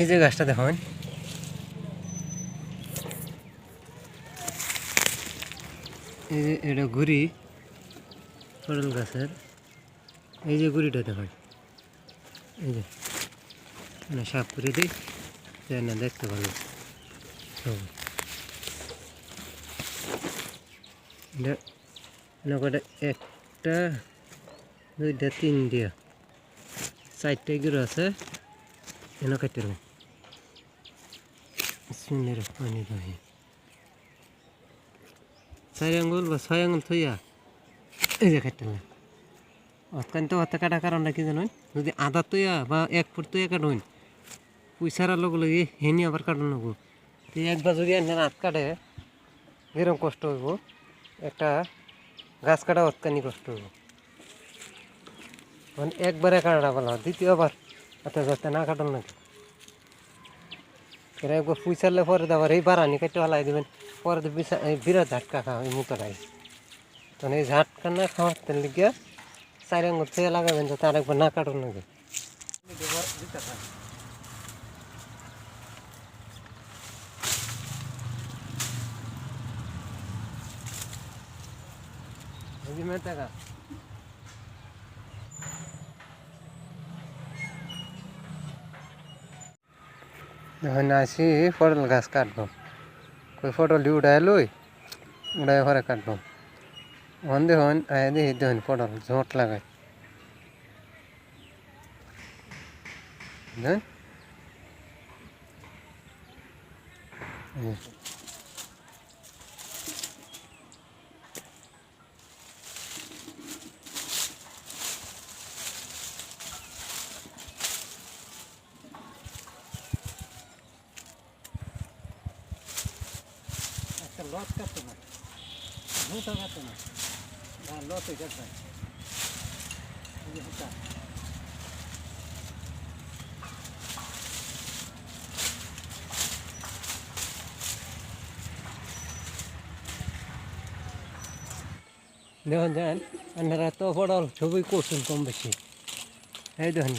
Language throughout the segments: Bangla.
এই যে গাছটা দেখুন এই যে এটা গুড়ি পটল গাছের। এই যে গুড়িটা দেখুন এই যে মানে সাফ করে দিই না দেখতে পারব একটা, দুইটা তিন দিয়া চারটে গুঁড়ো আছে। এনে কাটতে দেবো বিসমিল্লাহির রহমানির রহিম চার আঙ্গুল বা ছয় আঙ্গুল থইয়া এই যে কাটতে না অতকান্ত অত কাটা কারণটা কি জানেন যদি আধা তৈয়া বা এক ফুট তৈয়া কাটুন পয়সার লগে লগে হেনি আবার কাটুন নেব তো একবার যদি এনে হাত কাটে এরকম কষ্ট হইব একটা গাছ কাটা অতকানি কষ্ট হইব মানে একবারে কাটাটা ভালো দ্বিতীয়বার এত যাতে না কাটুন নাকি এরা একবার পুইসারলে পরে আবার এই বারানি কেটে হলাই দেবেন পরে তো বিশা এই বিরাট ঝাটকা খাওয়া এই মুখটাই তখন এই ঝাটকা না খাওয়ার তেল লিগে চার আঙ্গুর থেকে লাগাবেন যাতে আর একবার না কাটুন নাকি টাকা এখন আসি পটল গাছ কাটবো। কই পটল উড়াই লই উড়াই ঘরে কাটবো। ওখান দেখুন আয় দেখি দেখুন পটল, ঝোঁট লাগাই। বুঝলেন? একটা লট কাটতো না ভূতা কাটতো না লটই কাটবে এই ভূতা দেখুন যান আপনারা তো পড়ল সবই করছেন কম বেশি। এই দেখুন,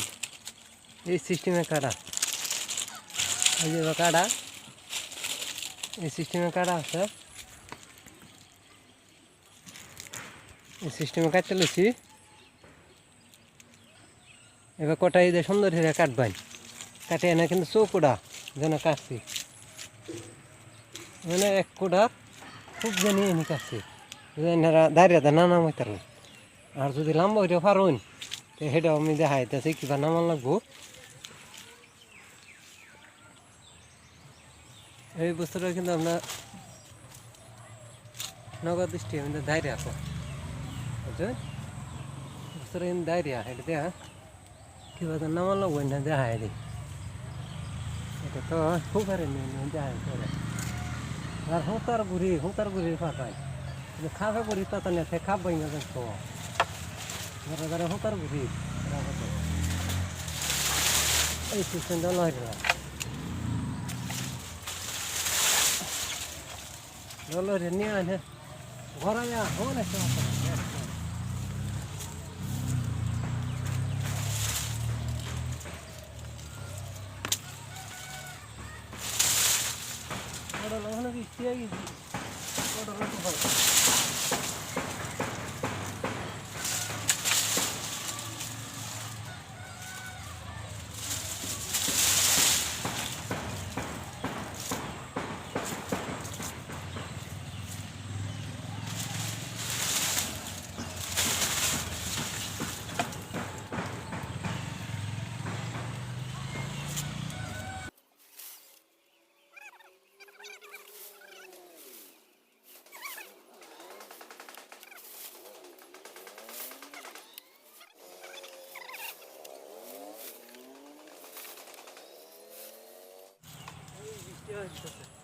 এই সিস্টেমে কাটা। এই যে কাটা। এই সিস্টেমে কাটা আছে। এই সিস্টেমে কাটতে লুছি। এবার কটা এই যে সুন্দর হিরে কাটবাই কাটে এনে কিন্তু চৌকুড়া যেন কাটছি। মানে এক কোড়া খুব জানি এনে কাটছি। এনারা দাঁড়িয়ে না নাম হইতার আর যদি লম্বা হইতে পারুন, তো সেটাও আমি দেখাইতেছি, কিবা নামান লাগবো। এই বস্তুটা কিন্তু আমরা নগদ দৃষ্টি কিন্তু ডায়রিয়া তো বুঝছেন? বস্তুটা কিন্তু ডায়রিয়া এটা দেখা কিবা তো নামান লাগবো না দেখাই দিই এটা তো হুকারে নিয়ে দেখাই করে আর হুতার গুড়ি হুতার গুড়ি পাতায় খাবে গুড়ি তো না সে খাবই না তো। ধরে ধরে হুতার গুড়ি এই সিস্টেমটা নয় Lolo rin yan ha. Gora ya, ho na siya. Ora lo na bi Yavaş yavaş.